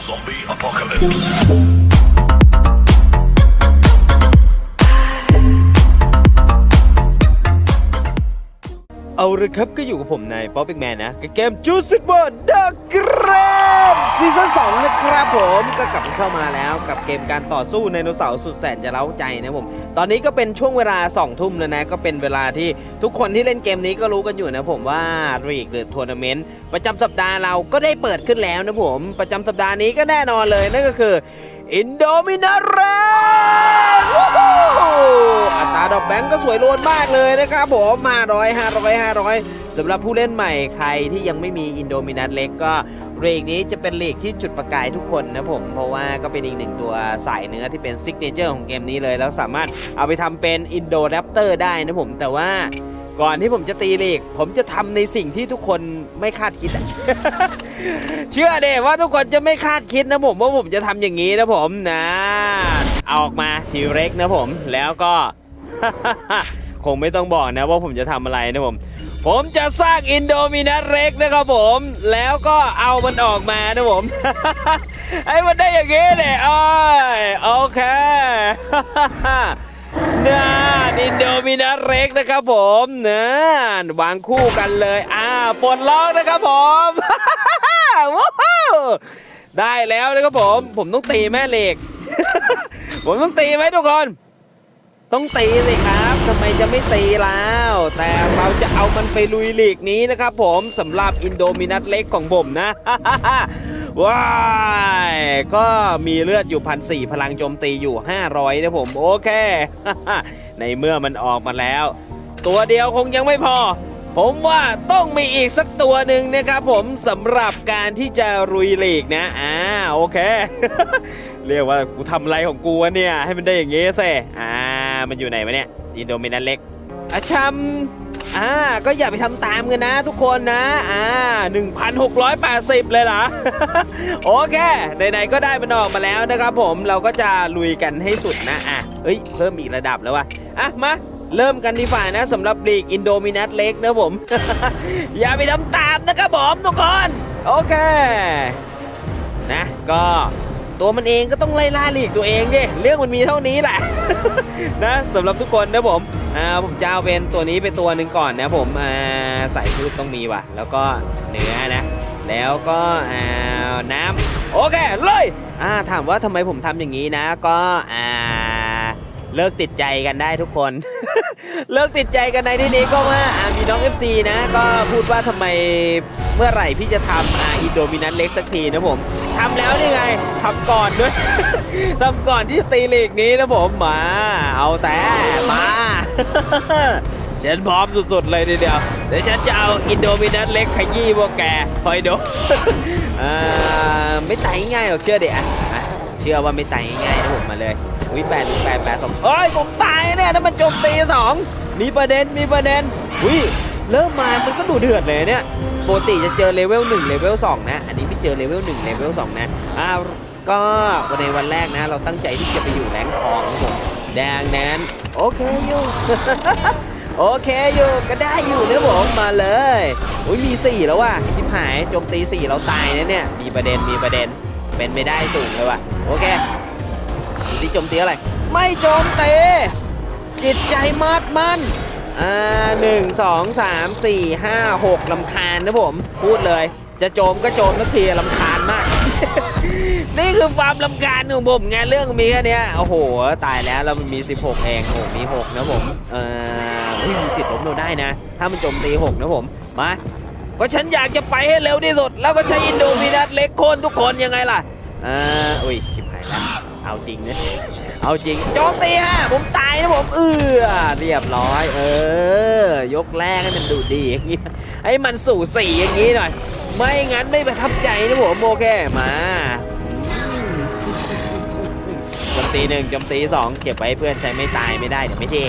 Zombie apocalypse. เอาละครับก็อยู่กับผมนายป๊อปปี้แมนนะกับเกมจูสิบอร์ดักเกรมซีซั่น2นะครับผมก็กลับเข้ามาแล้วกับเกมการต่อสู้ไดโนเสาร์สุดแสนจะเล้าใจนะผม ตอนนี้ก็เป็นช่วงเวลา2ทุ่มแล้วนะ ก็เป็นเวลาที่ทุกคนที่เล่นเกมนี้ก็รู้กันอยู่นะผมว่ารีกหรือทัวร์นาเมนต์ประจำสัปดาห์เราก็ได้เปิดขึ้นแล้วนะผม ประจำสัปดาห์นี้ก็แน่นอนเลยนั่นก็คือ อินโดมินาเรอัตราดอกแบงก์ก็สวยโลนมากเลยนะครับผม500 500 500สำหรับผู้เล่นใหม่ใครที่ยังไม่มีอินโดมินาเล็กก็เรกนี้จะเป็นเลกที่จุดประกายทุกคนนะผม เพราะว่าก็เป็นอีกหนึ่งตัวสายเนื้อที่เป็นซิกเนเจอร์ของเกมนี้เลย แล้วสามารถเอาไปทำเป็นอินโดแรปเตอร์ได้นะผมแต่ว่า ก่อนที่ผมจะตีเลกผมจะทำในสิ่งที่ทุกคนไม่คาดคิด เชื่อเดว่าทุกคนจะไม่คาดคิดนะผมว่าผมจะทำอย่างนี้นะผมนะเอาออกมาทีเร็กนะผม แล้วก็ คงไม่ต้องบอกนะว่าผมจะทำอะไรนะผม ผมจะสร้างอินโดมินัสเร็กนะครับผม แล้วก็เอามันออกมานะผมให้มันได้อย่างนี้เลยอ้อยโอเค น่าอินโดมินัสเร็กนะครับผมนะวางคู่กันเลยอ่าปลดล็อกนะครับผมว้าวได้แล้วนะครับผม ผมต้องตีแม่เหล็ก ผมต้องตีไหมทุกคน ต้องตีสิครับทำไมจะไม่ตีแล้ว แต่เราจะเอามันไปลุยลีกนี้นะครับผมสำหรับอินโดมินัสเล็กของผมนะ ว้ายก็มีเลือดอยู่พันสี่พลังโจมตีอยู่ 500นะผม โอเค ในเมื่อมันออกมาแล้ว ตัวเดียวคงยังไม่พอ ผมว่าต้องมีอีกสักตัวหนึ่งนะครับผมสำหรับการที่จะรุยลีกนะอ่าโอเค เรียกว่ากูทำไรของกูวะเนี่ย ให้มันได้อย่างงี้สิอ่า มันอยู่ไหนวะเนี่ยอินโดมินันเล็กอาชัม อ่าก็อย่าไปทำตามกันนะทุกคนนะอ่า1,680 เลยเหรอ โอเคไหนๆก็ได้มันออกมาแล้วนะครับผมเราก็จะลุยกันให้สุดนะอะเฮ้ยเพิ่มอีกระดับแล้ววะอะมาเริ่มกันดีฝ่านะสำหรับลีกอินโดมินัสเล็กนะผม อย่าไปทำตามนะครับผมทุกคน โอเค นะก็ ตัวมันเองก็ต้องไล่ล่าลีกตัวเองดิเรื่องมันมีเท่านี้แหละ นะสำหรับทุกคนนะผมอ่าผมจะเอาเป็นตัวนี้เป็นตัวหนึ่งก่อนนะผมอ่าใส่พืชต้องมีว่ะ แล้วก็เนื้อนะแล้วก็อ่าน้ำโอเคเลยอ่าถามว่าทำไมผมทำอย่างนี้นะ ก็อ่าเลิกติดใจกันได้ทุกคน เลิกติดใจกันในที่นี้ก็ว่าอามีน้อง FC นะ ก็พูดว่าทำไมเมื่อไหร่พี่จะทำอ่าอินโดมินันเล็กสักทีนะผมทำแล้วนี่ไงทำก่อนด้วยทำก่อนที่ตีลีกนี้นะผมมา เอาแต่มาฉันพร้อมสุดๆเลยทีเดียวเดี๋ยวฉันจะเอาอินโดมินันเล็กขยี้พวกแกคอยดูอ่าไม่ตายง่ายหรอกเชื่อเดี๋ยว เชื่อว่าไม่ตายง่ายนะผมมาเลยอุ้ยแปดแปดแปดสองเอ้ยผมตายเนี่ยถ้ามันโจมตีสองมีประเด็นมีประเด็นอุ้ยเริ่มมา มันก็ดูเดือดเลยเนี่ยปกติจะเจอเลเวล1เลเวล2นะ อันนี้ไม่เจอเลเวล1เลเวล2นะ อ้าว ก็ในวันแรกนะ เราตั้งใจที่จะไปอยู่แรงทองครับผมดังนั้น โอเคอยู่โอเคอยู่ก็ได้อยู่นะผมมาเลยอุ้ยมี 4 แล้วว่ะชิบหายโจมตี 4 เราตายนะเนี่ย มีประเด็นมีประเด็น เป็นไม่ได้สูงเลยว่ะ โอเคดูที่โจมตีอะไร ไม่โจมตีจิตใจมัดมันอ่าหนึ่งสองสามสี่ห้าหกลำคาญนะผม พูดเลย จะโจมก็โจมทักทีลำคาญมาก นี่คือความลำคาญของผมไงเรื่องมีแค่เนี้ยโอ้โห ตายแล้วเรามันมี16 เองโอ้โหมี 6 นะผม เออมีสิทธิ์ล้มเราได้นะ ถ้ามันโจมตี 6 นะผม มา ก็ฉันอยากจะไปให้เร็วที่สุด แล้วก็ใช้อินโดมินัสเล็กโคนทุกคนยังไงล่ะอ่าอุ้ยชิบหายแล้วเอาจริงนะเอาจริงโจมตีฮะผมตายนะผมเออเรียบร้อย เออยกแรกให้มันดูดีอย่างงี้ให้มันสู่สีอย่างงี้หน่อย ไม่งั้นไม่ประทับใจนะผมโอเคมา มตีหนึ่งโจมตีสองเก็บไว้เพื่อนใช้ไม่ตายไม่ได้เดี๋ยวไม่เท่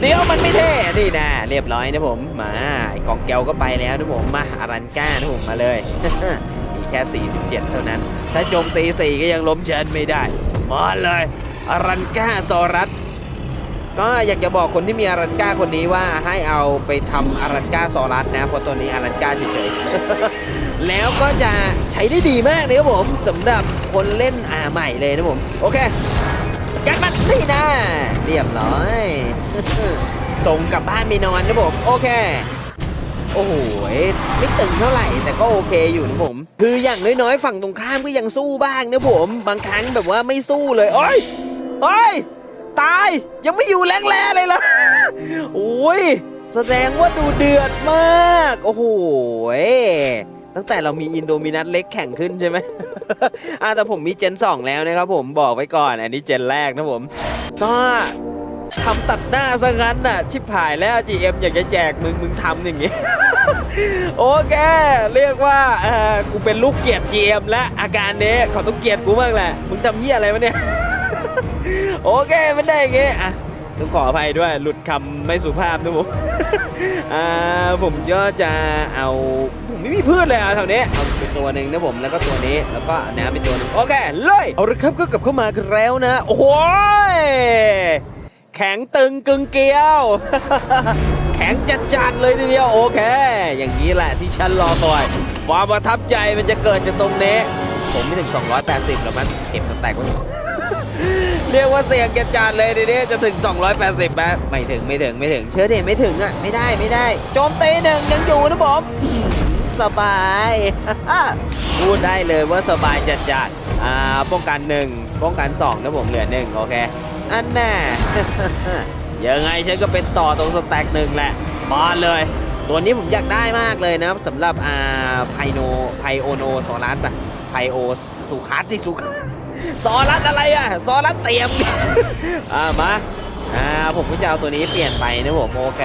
เดี๋ยวมันไม่เท่นี่นะเรียบร้อยนะผมมาไอ้กองแก้วก็ไปแล้วนะผมมาอารันก้านะผมมาเลย มีแค่ 47 เท่านั้น ถ้าโจมตี4ก็ยังล้มเชิญไม่ได้มาเลยอารันก้าซอรัสก็อยากจะบอกคนที่มีอารันก้าคนนี้ว่าให้เอาไปทำอารันก้าซอรัสนะเพราะตัวนี้อารันก้าเฉยๆ แล้วก็จะใช้ได้ดีมากเลยครับผมสำหรับคนเล่นอาใหม่เลยนะผม โอเคกันมันนี่นะเรียบร้อยส่งกลับบ้านไปนอนนะผม โอเค โอ้โหไม่ตึงเท่าไหร่แต่ก็โอเคอยู่นะผม คืออย่างน้อยๆ ฝั่งตรงข้ามก็ยังสู้บ้างนะผม บางครั้งแบบว่าไม่สู้เลยโอ้ยโอ้ยตายยังไม่อยู่แรงแร่เลยล่ะโอ้ยแสดงว่าดูเดือดมาก โอ้โห ตั้งแต่เรามีอินโดมินัสเล็กแข่งขึ้นใช่ไหม อ่าแต่ผมมีเจน 2 แล้วนะครับผมบอกไว้ก่อน อันนี้เจนแรกนะผม ก็ทำตัดหน้าซะงั้นน่ะ ชิบหายแล้ว GM อยากจะแจกมึง มึงทำอย่างงี้ โอเค เรียกว่าเออกูเป็นลูกเกียรติ GM และอาการนี้เขาต้องเกียดกูมากแหละ มึงทำเหี้ยอะไรวะเนี่ย โอเคมันได้อย่างงี้อะ ต้องขออภัยด้วยหลุดคำไม่สุภาพนะผม อ่าผมก็จะเอาผมไม่มีพืชเลยอะแถวนี้เอาไปตัวหนึ่งนะผมแล้วก็ตัวนี้แล้วก็น้ำเป็นตัวหนึงโอเคเลยเอาละครับก็กลับเข้ามากันแล้วนะ โอ้โหยแข็งตึงกึงเกลียว แข็งจัดๆเลยทีเดียวโอเค อย่างนี้แหละที่ฉันรอคอยความประทับใจมันจะเกิดจากตรงนี้ ผมไม่ถึง 280หรอกมันเก็บสแต็กไว้ เรียกว่าเสียงจัดๆเลยทีนี้จะถึง 280ไหมไม่ถึงไม่ถึงไม่ถึง เชื่อเด็ไม่ถึงอะไม่ได้ไม่ได้ โจมตีหนึ่งยังอยู่นะผมสบายพูดได้เลยว่าสบายจัดๆอ่าป้องกันหนึ่งป้องกันสองนะผมเหลือหนึ่งโอเคอันน่ะยังไงฉันก็เป็นต่อตรงสแต็กหนึ่งแหละมาเลยตัวนี้ผมอยากได้มากเลยนะสำหรับอ่าไพโนไพโอโนสอรัสปะไพโอสุคัสที่สุคัส ซอรัสอะไรอะซอรัสเตรียม อ่ามาอ่าผมก็จะเอาตัวนี้เปลี่ยนไปนะผมโอเค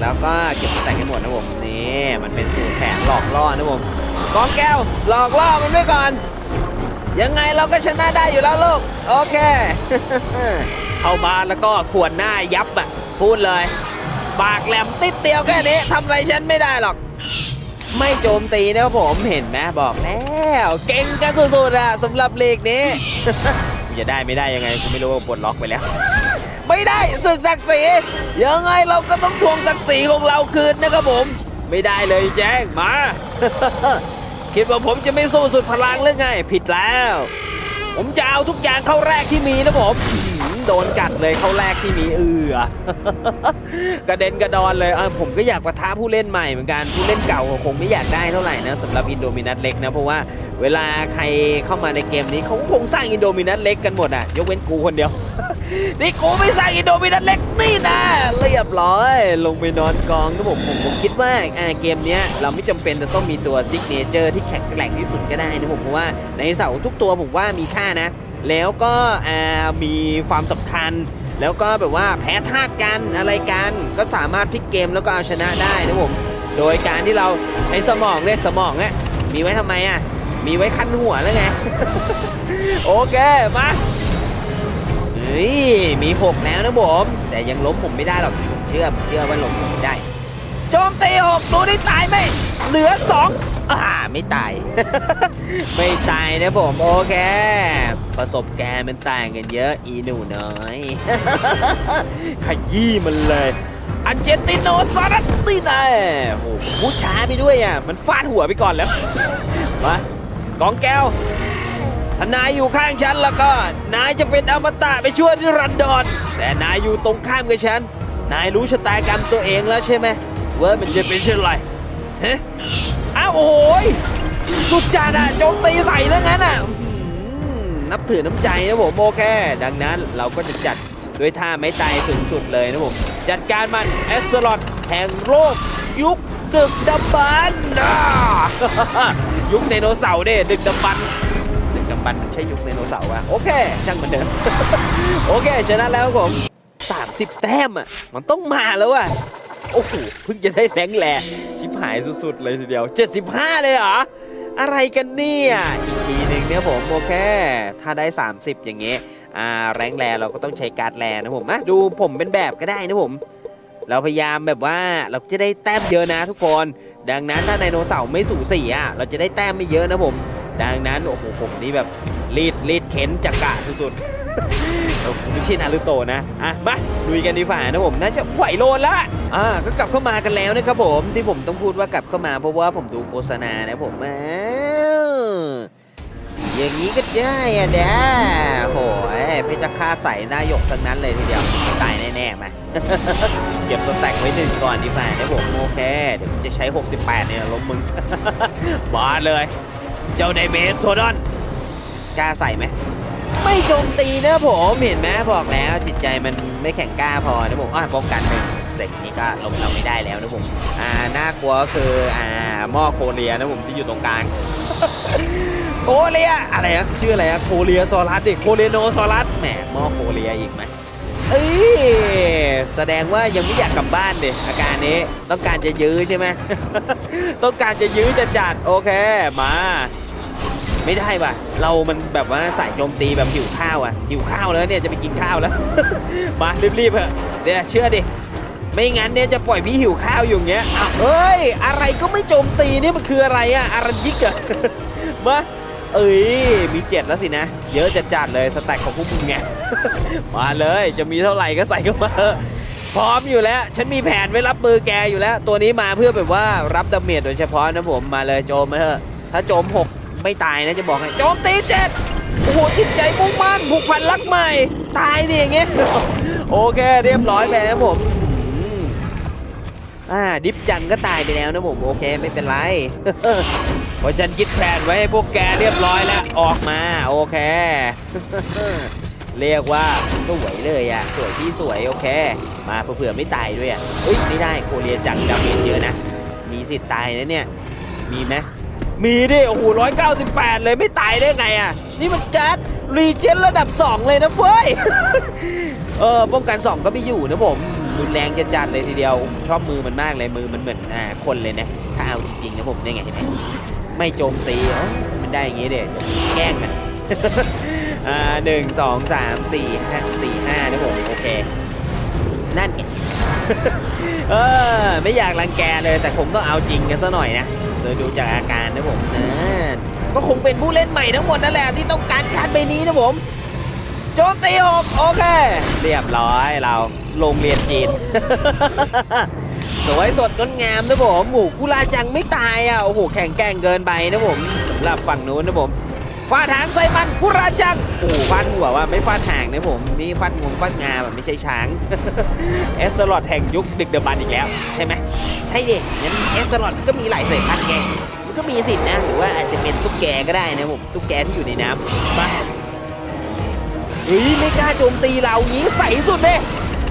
แล้วก็เก็บแต็กให้หมดนะผมนี่มันเป็นสูตรแผนหลอกล่อนะผมกองแก้วหลอกล่อมันไว้ก่อน ยังไงเราก็ชนะได้อยู่แล้วลูกโอเคเข้ามาแล้วก็ขวนหน้ายับอะพูดเลย ปากแหลมติดเตียวแค่นี้ทำอะไรฉันไม่ได้หรอก ไม่โจมตีนะครับผมเห็นไหมบอกแล้วเก่งกันสุดๆอะสำหรับเลขนี้ จะได้ไม่ได้ยังไงกูไม่รู้ว่าปลดล็อกไปแล้ว ไม่ได้ศึกศักดิ์ศรียังไงเราก็ต้องทวงศักดิ์ศรีของเราคืนนะครับผม ไม่ได้เลยแจ้งมา คิดว่าผมจะไม่สู้สุดพลังหรือไง ผิดแล้ว ผมจะเอาทุกอย่างเข้าแรกที่มีนะผม โดนกัดเลยเข้าแรกที่มีเอือกระเด็นกระดอนเลยอะผมก็อยากประท้าผู้เล่นใหม่เหมือนกันผู้เล่นเก่าคงไม่อยากได้เท่าไหร่นะสำหรับอินโดมินัสเล็กนะเพราะว่าเวลาใครเข้ามาในเกมนี้เขาคงสร้างอินโดมินัสเล็กกันหมดอะยกเว้นกูคนเดียวนี่กูไม่สร้างอินโดมินัสเล็กนี่นะเรียบร้อย ลงไปนอนกองนะผมผมผมคิดว่าอ่าเกมนี้เราไม่จำเป็นจะต้องมีตัวซิกเนเจอร์ที่แข็งแกร่งที่สุดก็ได้นะผมเพราะว่าในเสาทุกตัวผมว่ามีค่านะ แล้วก็มีความสำคัญ แล้วก็แบบว่าแพ้ธาตุกันอะไรกันก็สามารถพลิกเกมแล้วก็เอาชนะได้นะผมโดยการที่เราใช้สมองเรียกสมองเนี่ยมีไว้ทำไมอะมีไว้คันหัวแล้วไงโอเคมาเฮ้ยมีหกแล้วนะผมแต่ยังล้มผมไม่ได้หรอกผมเชื่อเชื่อว่าล้มผมไม่ได้โจมตีหกตัวนี้ตายไหมเหลือสอง อ่าไม่ตาย ไม่ตายนะผมโอเค ประสบการณ์มันต่างกันเยอะอีหนูน้อย ขยี้มันเลยอันเจนติโนซารัตตินาโอ้โหผมพูดช้าไปด้วยอะ มันฟาดหัวไปก่อนแล้ว มากองแก้วถ้านายอยู่ข้างฉันแล้วก็ นายจะเป็นอมตะไปช่วยนิรันดรแต่นายอยู่ตรงข้ามกับฉัน นายรู้ชะตากรรมตัวเองแล้วใช่ไหมว่ามันจะเป็นเช่นไรฮะ อ้วโอ้ยสุดจัดอะโจมตีใส่แล้วงั้นอะนับถือน้ำใจนะผมโอเค ดังนั้นเราก็จะจัดด้วยท่าไม้ตายสูงสุดเลยนะผม จัดการมันเอสลอดแห่งโลกยุคดึกดำบรรพ์อ่ายุคไดโนเสาร์เด้ดึกดำบรรดึกดำบรรพ์มันใช่ยุคไดโนเสาร์อะโอเคช่างมันเดิมโอเคชนะแล้วผม30 แต้มอะมันต้องมาแล้วอะโอ้โหเพิ่งจะได้แรงแหล่ชิ หายสุดๆเลยทีเดียว 75 เลยเหรอ อะไรกันเนี่ย อีกทีหนึ่งเนี่ยผมโอเค ถ้าได้ 30 อย่างเงี้ยอ่าแรงแรเราก็ต้องใช้การ์ดแรนะผมนะดูผมเป็นแบบก็ได้นะผม เราพยายามแบบว่าเราจะได้แต้มเยอะนะทุกคน ดังนั้นถ้าไดโนเสาร์ไม่สูสีอะเราจะได้แต้มไม่เยอะนะผม ดังนั้นโอ้โหผมนี่แบบรีดรีดเข็นจักระสุดๆ ไม่ใช่นารูโตะนะ อะ มาลุยกันดีฝ่านะผม น่าจะไหวโลนละ อ่า ก็กลับเข้ามากันแล้วนะครับผม ที่ผมต้องพูดว่ากลับเข้ามาเพราะว่าผมดูโฆษณานะผมอ้าวอย่างนี้ก็ได้อะเด้าโหยเพชรฆาใส่หน้าหยกทั้งนั้นเลยทีเดียว ตายแน่ๆมาเก็บสแต็กไว้หนึ่งก่อนดีฝ่านะผมโอเค เดี๋ยวผมจะใช้ 68 เนี่ยล้มมึงบาเลย เจ้าไดเบสโทดอนกล้าใส่ไหม ไม่โจมตีนะผมเห็นไหมบอกแล้วจิตใจมันไม่แข็งกล้าพอนะผมอะป้องกันหนึ่งเสร็จนี้ก็ลงเราไม่ได้แล้วนะผมอ่าน่ากลัวคืออ่าหม้อโคเรียนะผมที่อยู่ตรงกลางโคเรียอะไรอะชื่ออะไรอะโคเรียซอรัสดิโคเรียโนซอรัสแหมหม้อโคเรียอีกไหมเอ้ยแสดงว่ายังไม่อยากกลับบ้านดิอาการนี้ต้องการจะยื้อใช่ไหมต้องการจะยื้อจะจัดโอเคมา ไม่ได้ว่ะ เรามันแบบว่าใสายโจมตีแบบหิวข้าวอะหิวข้าวแล้วเนี่ยจะไปกินข้าวแล้ว มารีบๆเถอะเดี๋ยวเชื่อดิไม่งั้นเนี่ยจะปล่อยพี่หิวข้าวอยู่เงี้ยอ้าวเฮ้ย อะไรก็ไม่โจมตีนี่มันคืออะไรอะอารันยิกอะมาเอ้ยมีเจ็ดแล้วสินะ เยอะจะจัดเลยสแต็กของพวกมึงไงมาเลยจะมีเท่าไหร่ก็ใส่เข้ามาพร้อมอยู่แล้ว ฉันมีแผนไว้รับมือแกอยู่แล้ว ตัวนี้มาเพื่อแบบว่ารับดาเมจโดยเฉพาะนะผมมาเลยโจมมาเถอะถ้าโจมหก ไม่ตายนะจะบอกให้โจมตีเจ็ดโอ้โหจิตใจมุ่งมั่นผูกพันรักใหม่ ตายดิอย่างเงี้ยโอเคเรียบร้อยไปนะผมอ่าดิฟจังก็ตายไปแล้วนะผม โอเคไม่เป็นไรเพราะฉันคิดแผนไว้ให้พวกแกเรียบร้อยแล้ว ออกมา โอเค เรียกว่าสวยเลยอะ สวยที่สวย โอเค มาเผื่อไม่ตายด้วยอะเอ้ย ไม่ได้โคเรียจังดาเมจเยอะนะ มีสิทธิ์ตายนะเนี่ย มีไหม มีดิโอ้โหร้อยเก้าสิบแปดเลยไม่ตายได้ไงอะ นี่มันการ์ดรีเจนระดับ 2 เลยนะเฟ้ย เออป้องกัน 2 ก็ไม่อยู่นะผมรุนแรงจะจัดเลยทีเดียวผมชอบมือมันมากเลยมือมันเหมือนอ่าคนเลยนะ ถ้าเอาจริงๆนะผมได้ไงเห็นไหมไม่โจมตีมันได้อย่างงี้เด็ดแกล้งมันอ่าหนึ่งสองสามสี่ห้าสี่ห้านะผมโอเค นั่นไงเออไม่อยากรังแกเลยแต่ผมต้องเอาจริงกันซะหน่อยนะ โดยดูจากอาการนะผมนะก็คงเป็นผู้เล่นใหม่ทั้งหมดนั่นแหละที่ต้องการการใบนี้นะผมโจมตีหกโอเค เรียบร้อยเราโรงเรียนจีน สวยสดงดงามนะผมหมู่กุลาจังไม่ตายอะโอ้โหแข่งแกร่งเกินไปนะผมสำหรับฝั่งนู้นนะผม ฟาดหางใส่มันกุราจังโอ้ฟาดหัวว่าไม่ฟาดหางนะผม นี่ฟาดงวงฟาดงาแบบไม่ใช่ช้างเอสลอดแห่งยุคดึกเดบันอีกแล้ว ใช่ไหมใช่ดิงั้นเอสลอดก็มีหลายสายพันธุ์ไงมันก็มีสิทธินะ หรือว่าอาจจะเป็นตุ๊กแกก็ได้นะผมตุ๊กแกที่อยู่ในน้ำมาเฮ้ยไม่กล้าโจมตีเรางี้ใส่สุดเลย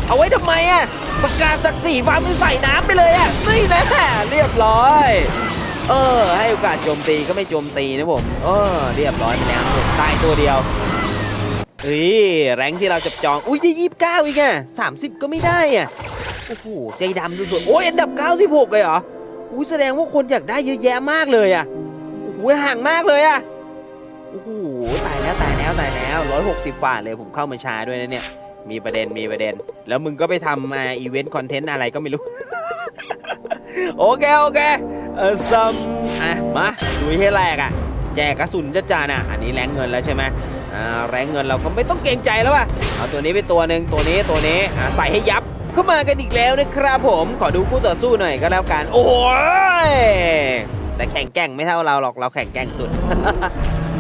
เอาไว้ทำไมอะประกาศศักดิ์ศรีฟ้ามือใส่น้ำไปเลยอะนี่นะเรียบร้อย เออ ให้โอกาสโจมตีก็ไม่โจมตีนะผมเออเรียบร้อยไปแล้วผมตายตัวเดียวเฮ้ยแรงที่เราจับจอง อุ้ยยี่สิบเก้าอีกอะสามสิบก็ไม่ได้อะโอ้โหใจดำสุดๆโอ้ยอันดับเก้าสิบหกเลยเหรออุ้ยแสดงว่าคนอยากได้เยอะแยะมากเลยอะโอ้โหห่างมากเลยอะโอ้โหตายแล้วตายแล้วตายแล้วร้อยหกสิบฝ่าเลยผมเข้ามาช้าด้วยนะเนี่ย มีประเด็นมีประเด็น แล้วมึงก็ไปทำอีเวนต์คอนเทนต์อะไรก็ไม่รู้ โอเค โอเค เออซัมอะมาดูให้แรกอะ แจกกระสุนจะจาน่ะอันนี้แรงเงินแล้วใช่ไหมอ่าแรงเงินเราก็ไม่ต้องเกรงใจแล้วว่ะเอาตัวนี้ไปตัวหนึ่งตัวนี้ตัวนี้อ่าใส่ให้ยับเข้ามากันอีกแล้วนะครับผมขอดูคู่ต่อสู้หน่อยก็แล้วกัน โอ้ยแต่แข่งแกร่งไม่เท่าเราหรอกเราแข่งแกร่งสุด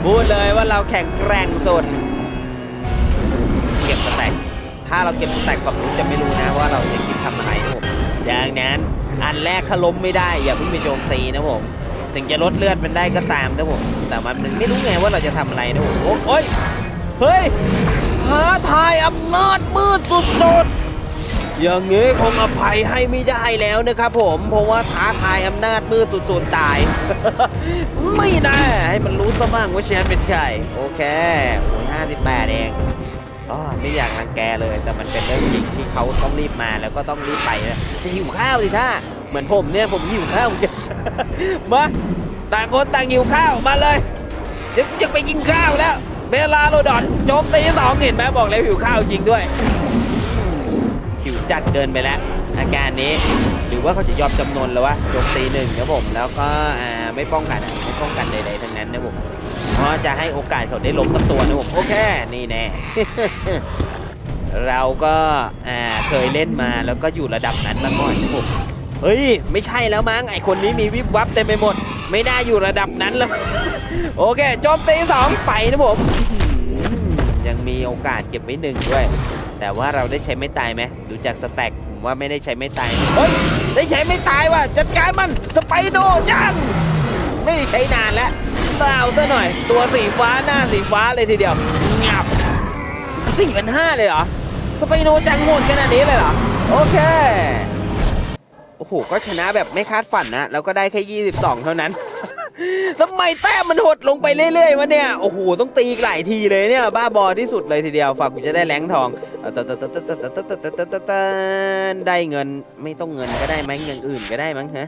พูดเลยว่าเราแข่งแกร่งสุดเก็บสแต็กถ้าเราเก็บสแต็กแบบนู้นจะไม่รู้นะว่าเราจะคิดทำอะไรนะผมดังนั้น อันแรกถ้าล้มไม่ได้อย่าเพิ่งไปโจมตีนะผมถึงจะลดเลือดมันได้ก็ตามนะผมแต่มันไม่รู้ไงว่าเราจะทำอะไรนะผมโอ้ยเฮ้ยท้าทายอำนาจมืดสุดๆอย่างนี้คงอภัยให้ไม่ได้แล้วนะครับผมเพราะว่าท้าทายอำนาจมืดสุดๆตาย ไม่นะให้มันรู้ซะบ้างว่าฉันเป็นใครโอเคโอ้ยห้าสิบแปดเอง อ๋อไม่อยากรังแกเลย แต่มันเป็นเรื่องจริงที่เขาต้องรีบมาแล้วก็ต้องรีบไปนะจะหิวข้าวสิท่าเหมือนผมเนี่ยผมหิวข้าวเหมือนกันมาต่างคนต่างหิวข้าวมาเลยเดี๋ยวจะไปกินข้าวแล้วเบลาโรดอนโจมตีสองเห็นไหมบอกแล้วหิวข้าวจริงด้วยหิวจัดเกินไปแล้ว อาการนี้หรือว่าเขาจะยอมจำนนแล้ววะโจมตีหนึ่งนะผมแล้วก็ไม่ป้องกันไม่ป้องกันใดๆทั้งนั้นนะผม เพราะจะให้โอกาสเขาได้ล้มกัตัวนะผมโอเค นี่แน่ เราก็อ่าเคยเล่นมาแล้วก็อยู่ระดับนั้นมาก่อนนะผมเฮ้ย ไม่ใช่แล้วมั้งไอคนนี้มีวิบวับเต็มไปหมด ไม่น่าอยู่ระดับนั้นแล้ว โอเคโจมตีสองไปนะผมยังมีโอกาสเก็บไว้หนึ่งด้วย แต่ว่าเราได้ใช้ไม่ตายไหมดูจากสแต็กผมว่าไม่ได้ใช้ไม่ตายเฮ้ยได้ใช้ไม่ตายว่ะจัดการมันสไปโดจัง ไม่ได้ใช้นานแล้วเปล่าซะหน่อย ตัวสีฟ้าหน้าสีฟ้าเลยทีเดียวงับสี่พันห้าเลยเหรอ สไปโนจังโหดขนาดนี้เลยเหรอ โอเค โอ้โห ก็ชนะแบบไม่คาดฝันนะ แล้วก็ได้แค่ 22 เท่านั้นทำไมแต้มมันหดลงไปเรื่อยๆวะเนี่ย โอ้โห ต้องตีหลายทีเลยเนี่ย บ้าบอที่สุดเลยทีเดียว ฝากกูจะได้แรงทอง ได้เงินไม่ต้องเงินก็ได้ไหมอย่างอื่นก็ได้มั้งฮะ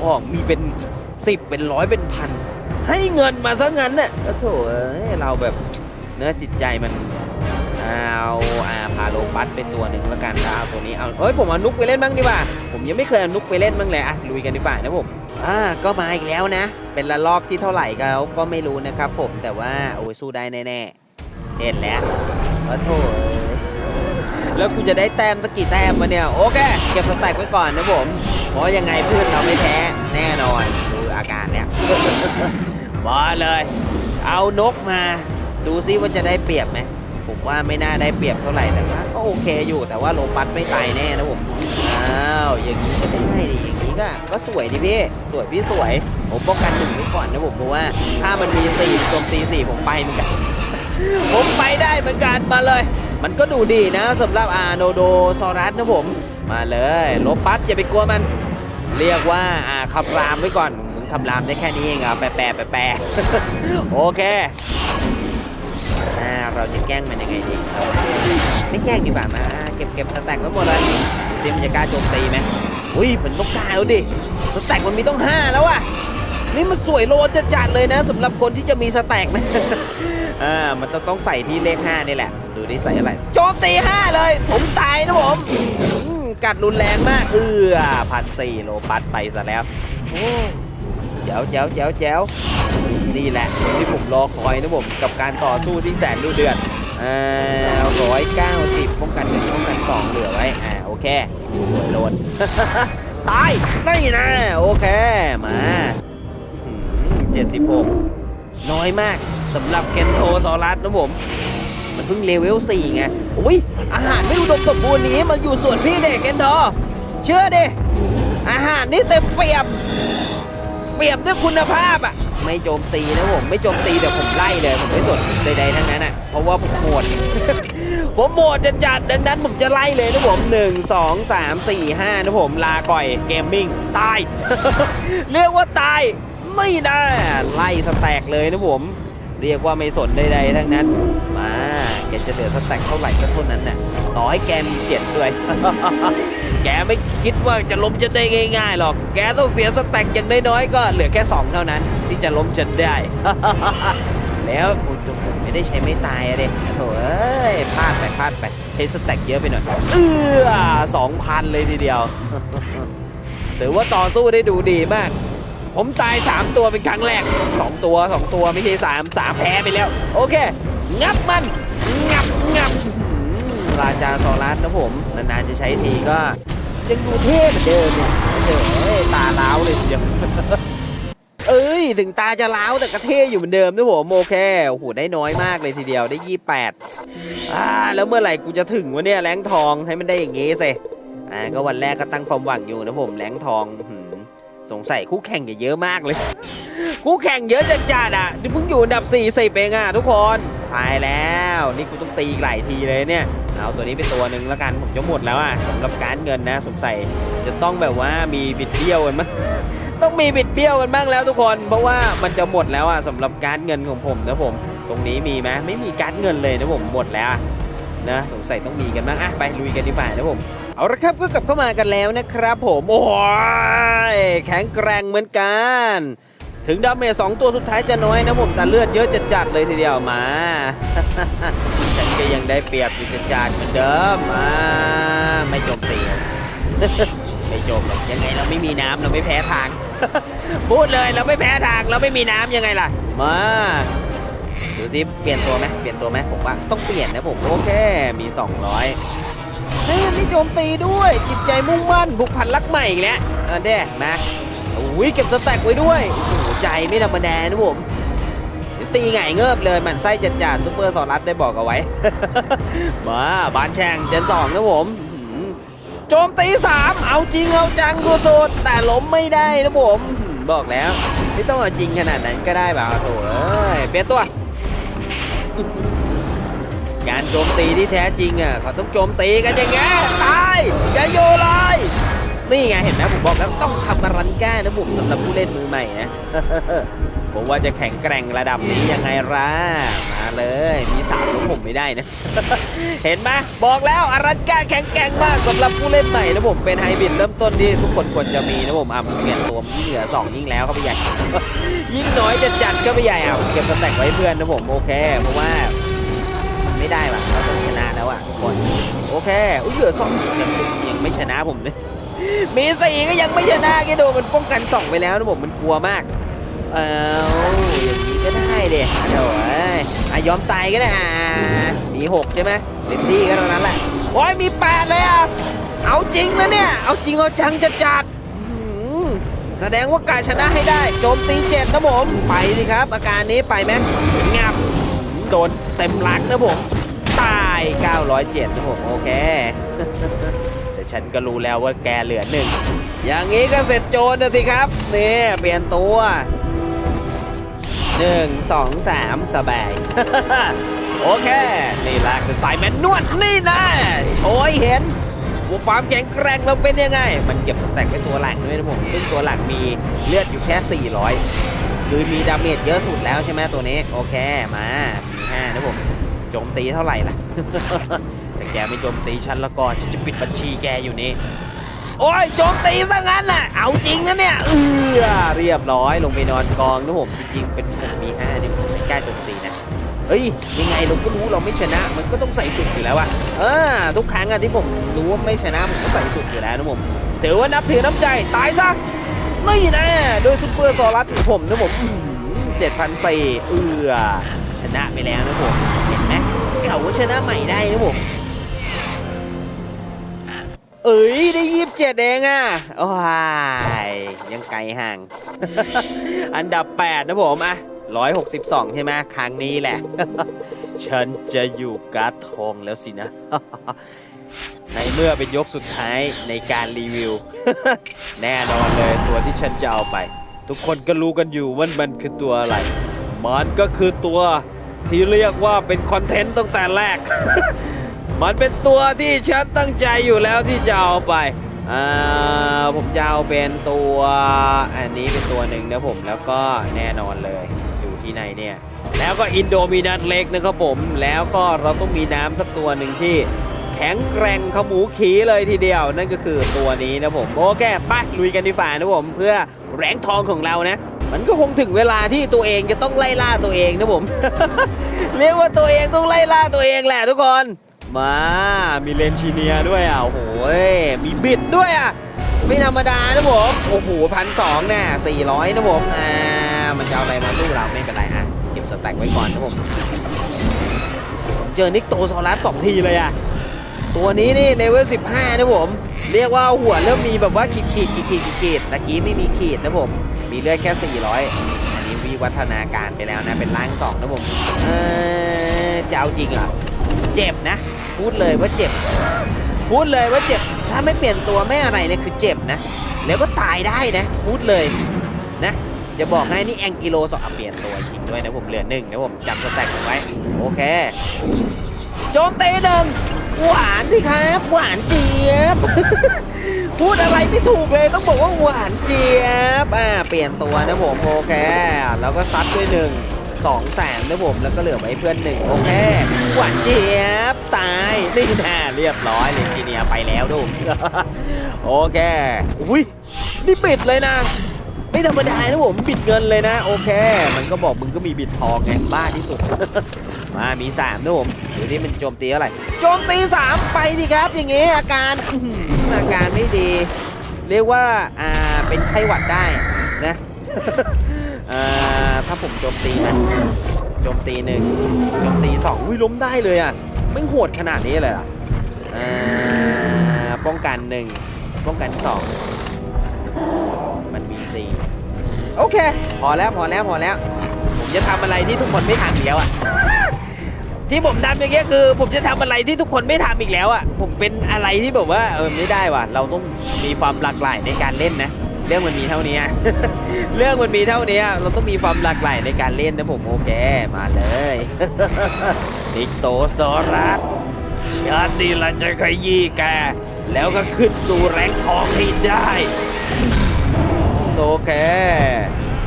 ของมีเป็น สิบเป็นร้อยเป็นพัน ให้เงินมาซะงั้นน่ะโอ้โถเอ้ยเราแบบเนื้อจิตใจมันเอาอาพาโลบัสเป็นตัวหนึ่งแล้วกันแล้วเอาตัวนี้เอาเอ้ยผมเอานุกไปเล่นบ้างดีกว่า ผมยังไม่เคยเอานุกไปเล่นบ้างเลยอะลุยกันดีกว่านะผมอ่าก็มาอีกแล้วนะ เป็นละลอกที่เท่าไหร่ก็ก็ไม่รู้นะครับ ผมแต่ว่าโอ้ยสู้ได้แน่ๆเห็นแล้วขอโทษแล้วกูจะได้แต้มสักกี่แต้มมาเนี่ย โอเค เก็บสแต็กไว้ก่อนนะผม เพราะยังไงเพื่อนเราไม่แพ้แน่นอน อาการเนี่ย มาเลย เอานกมา ดูซิว่าจะได้เปรียบไหมผมว่าไม่น่าได้เปรียบเท่าไหร่แต่ว่าก็โอเคอยู่แต่ว่าโลปัสไม่ตายแน่นะผมอ้าวอย่างนี้ก็ได้ดิอย่างนี้ก็ก็สวยดิพี่สวยพี่สวย ผมป้องกันหนึ่งไว้ก่อนนะผมเพราะว่าถ้ามันมีสี่โจมตีสี่ผมไปเหมือนกันผมไปได้เหมือนกันมาเลย มันก็ดูดีนะสำหรับอาโนโดซอรัสนะผม มาเลย โลปัสอย่าไปกลัวมัน เรียกว่าอ่าคำรามไว้ก่อน คำรามได้แค่นี้เองอะแปะแปะแปะโอเคเราจะแกล้งมันยังไงดีเราไม่แกล้งดีกว่ามาเก็บเก็บสแต็กไว้หมดเลยดูสิมันจะกล้าโจมตีไหมอุ้ยมันต้องกล้าแล้วดิสแต็กมันมีต้องห้าแล้วอะนี่มันสวยโลจะจัดเลยนะสำหรับคนที่จะมีสแต็กนะอ่ามันจะต้องใส่ที่เลขห้านี่แหละ ดูดิใส่อะไรโจมตีห้าเลย ผมตายนะผมอืมกัดรุนแรงมาก เออพันสี่โลปัดไปซะแล้วโอ้ แจ๋วแจ๋วแจ๋วแจ๋วนี่แหละที่ผมรอคอยนะผมกับการต่อสู้ที่แสนดูเดือดร้อยเก้าสิบป้องกันหนึ่งป้องกันสองเหลือไว้อ่าโอเคสวยโลนตายนี่นะโอเคมาเจ็ดสิบหกน้อยมากสำหรับเคนโทซอรัสนะผม มันเพิ่งเลเวลสี่ไงอุ้ยอาหารไม่อุดมสมบูรณ์นี้มาอยู่ส่วนพี่เด็กเคนโทเชื่อดิอาหารนี่เต็มเปี่ยม เปรียบด้วยคุณภาพอะ ไม่โจมตีนะผมไม่โจมตีเดี๋ยวผมไล่เลยผมไม่สนใดๆทั้งนั้นอะเพราะว่าผมโหด ผมโหดจะจัดดังนั้นผมจะไล่เลยนะผม1 2 3 4 5นะผมลาก่อยเกมมิ่งตาย เรียกว่าตายไม่ได้ไล่สแต็กเลยนะผม เรียกว่าไม่สนใดๆทั้งนั้น มาแกจะเหลือสแต็กเท่าไหร่ก็เท่านั้นน่ะต่อให้แกมีเจ็ดด้วย แกไม่คิดว่าจะล้มฉันได้ง่ายๆหรอก แกต้องเสียสแต็กอย่างน้อยๆก็เหลือแค่2เท่านั้น ที่จะล้มฉันได้ แล้วผมไม่ได้ใช้ไม่ตายอะเด็โถ่เอ้ยพลาดไปพลาดไปใช้สแต็กเยอะไปหน่อยเออสองพันเลยทีเดียว ถือว่าต่อสู้ได้ดูดีมาก ผมตาย 3 ตัวเป็นครั้งแรก 2 ตัว 2 ตัวไม่ใช่3 3 แพ้ไปแล้ว โอเค งับมัน งับงับราชาซอรัสนะผม นานๆจะใช้ทีก็ ยังดูเท่เหมือนเดิมเนี่ยเดี๋ยวเอ้ยตาล้าวเลยทีเดียวเอ้ย ถึงตาจะล้าวแต่ก็เท่อยู่เหมือนเดิมนะผมโอเคโอ้โหได้น้อยมากเลยทีเดียวได้ 28อ่าแล้วเมื่อไหร่กูจะถึงวะเนี่ยแรงทองให้มันได้อย่างงี้สิอ่าก็วันแรกก็ตั้งความหวังอยู่นะผมแรงทองห สงสัยคู่แข่งจะเยอะมากเลย คู่แข่งเยอะจัดจัดๆอะนี่เพิ่งอยู่อันดับ 40เองอะทุกคนตายแล้ว นี่กูต้องตีหลายทีเลยเนี่ย เอาตัวนี้เป็นตัวหนึ่งแล้วกันผมจะหมดแล้วอะสำหรับการเงินนะสงสัยจะต้องแบบว่ามีบิดเบี้ยวกันมั้งต้องมีบิดเบี้ยวกันบ้างแล้วทุกคน เพราะว่ามันจะหมดแล้วอะสำหรับการเงินของผมนะผม ตรงนี้มีไหมไม่มีการเงินเลยนะผมหมดแล้ว นะสงสัยต้องมีกันบ้างอะไปลุยกันดีกว่านะผมเอาละครับก็กลับเข้ามากันแล้วนะครับ ผมโอ้ยแข็งแกร่งเหมือนกัน ถึงดาเมจสองตัวสุดท้ายจะน้อยนะผมแต่เลือดเยอะจัดๆเลยทีเดียวมา ฉันก็ยังได้เปรียบอยู่จัดๆเหมือนเดิมมาไม่จมตีไม่จมหรอกยังไงเราไม่มีน้ำเราไม่แพ้ทางพูดเลยเราไม่แพ้ทางเราไม่มีน้ำยังไงล่ะ มา ดูสิเปลี่ยนตัวไหมเปลี่ยนตัวไหมผมว่าต้องเปลี่ยนนะผมโอเคมี 200เฮ้ยนี่โจมตีด้วย จิตใจมุ่งมั่นผูกพันรักใหม่อีกแล้วเออเด้มาอุ้ยเก็บสแต็กไว้ด้วยโอ้โหใจไม่ธรรมดานะผมตีไงเงิบเลยหมันไส้จัดจ่าซุปเปอร์สอรัสได้บอกเอาไว้ มาบานแช่งเจนสองนะผมโจมตีสามเอาจริงเอาจังสุดๆแต่ล้มไม่ได้นะผมบอกแล้วไม่ต้องเอาจริงขนาดนั้นก็ได้เปล่าวโถเอ้ยเปลี่ยนตัว การโจมตีที่แท้จริงอะเขาต้องโจมตีกันอย่างเงี้ยตายอย่าโยเลยนี่ไงเห็นไหมผมบอกแล้วต้องทำมารันแก้นะผมสำหรับผู้เล่นมือใหม่นะ ผมว่าจะแข็งแกร่งระดับนี้ยังไงล่ะมาเลย มีสามของผมไม่ได้นะ เห็นไหมบอกแล้วอารันกาแข็งแกร่งมากสำหรับผู้เล่นใหม่นะผมเป็นไฮบริดเริ่มต้นที่ทุกคนควรจะมีนะผมอะเปลี่ยนตัวยิ่งเหลือสองยิ่งแล้วก็ไปใหญ่ยิ่งน้อยจะจัดก็ไปใหญ่อะเก็บสแต็กไว้เพื่อนนะผมโอเค เพราะว่ามันไม่ได้ว่ะเราต้องชนะแล้วอะทุกคนโอเคอุ้ยเหลือสองยังยังไม่ชนะผมเลยมีสี่ก็ยังไม่ชนะแกดูมันป้องกันสองไปแล้วนะผมมันกลัวมาก เอออย่างนี้ก็ได้เด็เดี๋ยวเอ้ยอะยอมตายก็ได้อะมีหกใช่ไหมเต็มที่ก็เท่านั้นแหละโอ้ยมีแปดเลยอะเอาจริงนะเนี่ย เอาจริงเอาจังจะจัดแสดงว่ากาชนะให้ได้ โจมตีเจ็ดนะผม ไปสิครับ อาการนี้ไปไหมงับโดนเต็มหลักนะผม ตาย 907นะผม โอเค แต่ฉันก็รู้แล้วว่าแกเหลือหนึ่งอย่างนี้ก็เสร็จโจรนะสิครับ นี่ เปลี่ยนตัว หนึ่งสองสามสบาย โอเค นี่แหละคือสายแมนนวดนี่นะโชยเห็นว่าความแข็งแกร่งเราเป็นยังไง มันเก็บสแต็กไว้ตัวหลังด้วยนะผมซึ่งตัวหลังมีเลือดอยู่แค่ 400 คือมีดาเมจเยอะสุดแล้วใช่ไหมตัวนี้ โอเคมามีห้านะผมโจมตีเท่าไหร่ล่ะแต่แกไม่โจมตีฉันแล้วก็ฉันจะปิดบัญชีแกอยู่นี่ โอ้ยโจมตีซะงั้นน่ะ เอาจริงนะเนี่ยเออเรียบร้อยลงไปนอนกองนะผมจริงๆเป็นผมมีห้านี่ผมไม่กล้าโจมตีนะเฮ้ยยังไงเราก็รู้เราไม่ชนะ มันก็ต้องใส่สุดอยู่แล้วอะเออทุกครั้งอะที่ผมรู้ว่าไม่ชนะผมก็ใส่สุดอยู่แล้วนะผมถือว่านับถือน้ำใจตายซะนี่นะโดยซุปเปอร์โซลัสของผมนะผมเจ็ดพันสี่เอือชนะไปแล้วนะผมเห็นไหมเขาว่าชนะใหม่ได้นะผม เอ้ยได้ยี่สิบเจ็ดเองอะ โอ้ยยังไกลห่าง อันดับ 8 นะผมอะ162 ใช่ไหมครั้งนี้แหละ ฉันจะอยู่การ์ดทองแล้วสินะ ในเมื่อเป็นยกสุดท้ายในการรีวิว แน่นอนเลยตัวที่ฉันจะเอาไป ทุกคนก็รู้กันอยู่ว่ามันคือตัวอะไร มันก็คือตัวที่เรียกว่าเป็นคอนเทนต์ตั้งแต่แรก มันเป็นตัวที่ฉันตั้งใจอยู่แล้วที่จะเอาไปผมจะเอาเป็นตัวอันนี้เป็นตัวหนึ่งนะผมแล้วก็แน่นอนเลยอยู่ที่ไหนเนี่ย แล้วก็อินโดมินัทเล็กนะครับผม แล้วก็เราต้องมีน้ำสักตัวหนึ่งที่แข็งแกร่งขมูขีเลยทีเดียว นั่นก็คือตัวนี้นะผมโอเคไปลุยกันดีฝ่านะผม เพื่อแรงทองของเรานะ มันก็คงถึงเวลาที่ตัวเองจะต้องไล่ล่าตัวเองนะผม เรียกว่าตัวเองต้องไล่ล่าตัวเองแหละทุกคน มา มีเลนชีเนียด้วยอะโอ้โหยมีบิดด้วยอะ ไม่ธรรมดานะผม โอ้โหพันสองเนี่ยสี่ร้อยนะผมอ่ามันจะเอาอะไรมาสู้เราไม่เป็นไรอะ เก็บสแต็กไว้ก่อนนะผมผมเจอนิกโตซอรัสสองทีเลยอะ ตัวนี้นี่เลเวล15นะผม เรียกว่าหัวเริ่มมีแบบว่าขีดขีดขีดขีดขีดขีดตะกี้ไม่มีขีดนะผม มีเลือดแค่400อันนี้วิวัฒนาการไปแล้วนะเป็นร่างสองนะผม เออจะเอาจริงเหรอเจ็บนะ พูดเลยว่าเจ็บ พูดเลยว่าเจ็บ ถ้าไม่เปลี่ยนตัวไม่อะไรเนี่ยคือเจ็บนะ แล้วก็ตายได้นะ พูดเลยนะ จะบอกให้นี่แองกิโลสองเปลี่ยนตัวจริงด้วยนะผมเหลือหนึ่งนะผมจำสแต็กไว้ โอเค โจมตีหนึ่งหวานสิครับ หวานเจี๊ยบ พูดอะไรไม่ถูกเลยต้องบอกว่าหวานเจี๊ยบ อ่า เปลี่ยนตัวนะผมโอเค แล้วก็ซัดด้วยหนึ่ง สองแสนนะผมแล้วก็เหลือไว้เพื่อนหนึ่งโอเคหวานเจี๊ยบตายนี่แน่เรียบร้อยเลยทีเนียไปแล้วดูโอเคอุ้ยนี่บิดเลยนะไม่ธรรมดานะผมบิดเงินเลยนะ โอเค มันก็บอกมึงก็มีบิดทองไงบ้าที่สุด มามีสามนะผมดูที่มันโจมตีเท่าไรโจมตีสามไปดิครับ อย่างงี้อาการอาการไม่ดี เรียกว่าอ่าเป็นไข้หวัดได้นะ อ่าถ้าผมโจมตีมันโจมตีหนึ่งโจมตีสองอุ้ยล้มได้เลยอะไม่โหดขนาดนี้เลยอะอ่าป้องกันหนึ่งป้องกันสองมันมีสี่โอเค พอแล้วพอแล้วพอแล้ว ผมจะทำอะไรที่ทุกคนไม่ทำอีกแล้วอะ ที่ผมทำอย่างเงี้ยคือ ผมจะทำอะไรที่ทุกคนไม่ทำอีกแล้วอะ ผมเป็นอะไรที่แบบว่าเออไม่ได้ว่ะ เราต้องมีความหลากหลายในการเล่นนะ รื่องมันมีเท่านี้ เรื่องมันมีเท่านี้ เราต้องมีความหลากหลายในการเล่นนะผมโอเค มาเลยนิกโตซรัสฉันนี่ละจะขยี้แก แล้วก็ขึ้นสู่แรงทองให้ได้โอเค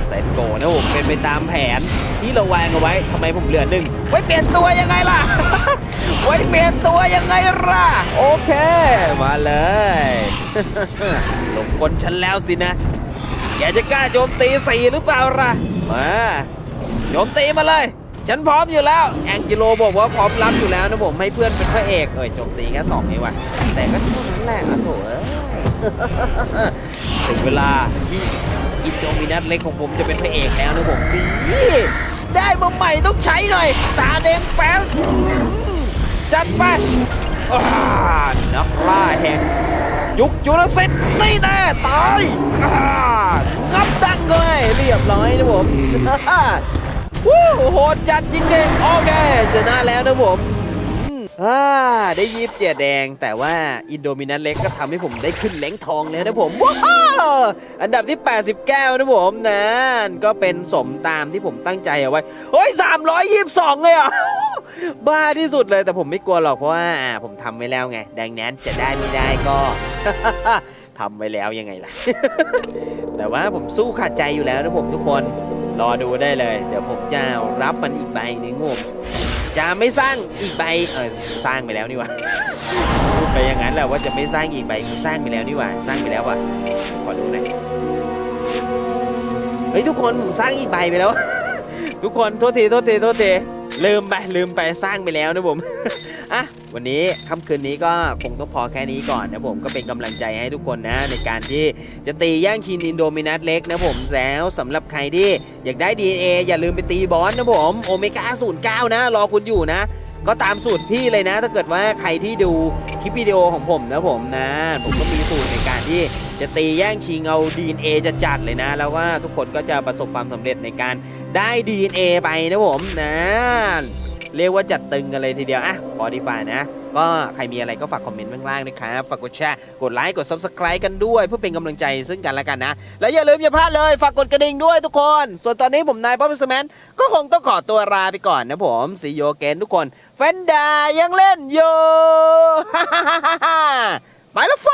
เซตโกนะผมเป็นไปตามแผนที่เราวางเอาไว้ทำไมผมเหลือหนึ่งไว้เปลี่ยนตัวยังไงล่ะ ไว้เปลี่ยนตัวยังไงล่ะ โอเค มาเลย หลงกลฉันแล้วสินะ แกจะกล้าโจมตีสี่หรือเปล่าล่ะ มาโจมตีมาเลย ฉันพร้อมอยู่แล้ว แองกิโลบอกว่าพร้อมรับอยู่แล้วนะผมให้เพื่อนเป็นพระเอกเอ้ยโจมตีแค่สองเองว่ะแต่ก็เท่านั้นแหละอะโถเอ้ยถึงเวลาที่อินโดมินัสเล็กของผมจะเป็นพระเอกแล้วนะผมนี่ได้มาใหม่ต้องใช้หน่อย ตาแดงแป๊ส จัดไปนักล่าแห่งยุคจุลศิษย์นี่แน่ตายงับดังเลยเรียบร้อยนะผมวู้โหดจัดจริงๆโอเคชนะแล้วนะผมอ่าได้ยีบเจียแดง แต่ว่าอินโดมินันเล็กก็ทำให้ผมได้ขึ้นแหลงทองแล้วนะผมว้าวอันดับที่ 89 นะผมนั่นก็เป็นสมตามที่ผมตั้งใจเอาไว้เฮ้ย322 เลยอะ บ้าที่สุดเลยแต่ผมไม่กลัวหรอกเพราะว่าอ่าผมทำไว้แล้วไง ดังนั้นจะได้ไม่ได้ก็ ทำไว้แล้วยังไงล่ะ แต่ว่าผมสู้ขาดใจอยู่แล้วนะผมทุกคน รอดูได้เลย เดี๋ยวผมจะรับมันอีกใบหนึงผมจะไม่สร้างอีกใบเออสร้างไปแล้วนี่หว่า พูดไปอย่างนั้นแหละว่าจะไม่สร้างอีกใบกูสร้างไปแล้วนี่หว่า สร้างไปแล้วว่ะขอดูหน่อยเฮ้ยทุกคนผมสร้างอีกใบไปแล้ว ทุกคนโทษทีโทษทีโทษที ลืมไปลืมไปสร้างไปแล้วนะผม อะวันนี้ค่ำคืนนี้ก็คงต้องพอแค่นี้ก่อนนะผมก็เป็นกำลังใจให้ทุกคนนะ ในการที่จะตีย่างคีนินโดมินัสเล็กนะผมแล้วสำหรับใครที่อยากได้ DNA อย่าลืมไปตีบอสนะผมโอเมก้า09 นะ รอคุณอยู่นะ ก็ตามสูตรพี่เลยนะ ถ้าเกิดว่าใครที่ดูคลิปวิดีโอของผมนะผมนะ ผมก็มีสูตรในการที่จะตีแย่งชิงเอา DNA จะจัดเลยนะ แล้วว่าทุกคนก็จะประสบความสำเร็จในการได้ DNA ไปนะผมนะเรียกว่าจัดตึงกันเลยทีเดียวอะพอดีฝ่านะ ก็ใครมีอะไรก็ฝากคอมเมนต์ข้างล่างนะครับ ฝากกดแชร์ กดไลค์ กด subscribe กันด้วย เพื่อเป็นกำลังใจซึ่งกันและกันนะ แล้วอย่าลืมอย่าพลาดเลย ฝากกดกระดิ่งด้วยทุกคน ส่วนตอนนี้ผมนายป๊อปสแมนก็คงต้องขอตัวลาไปก่อนนะผมสีโยเกนทุกคน แฟนดายังเล่นอยู่ ไปแล้วไฟ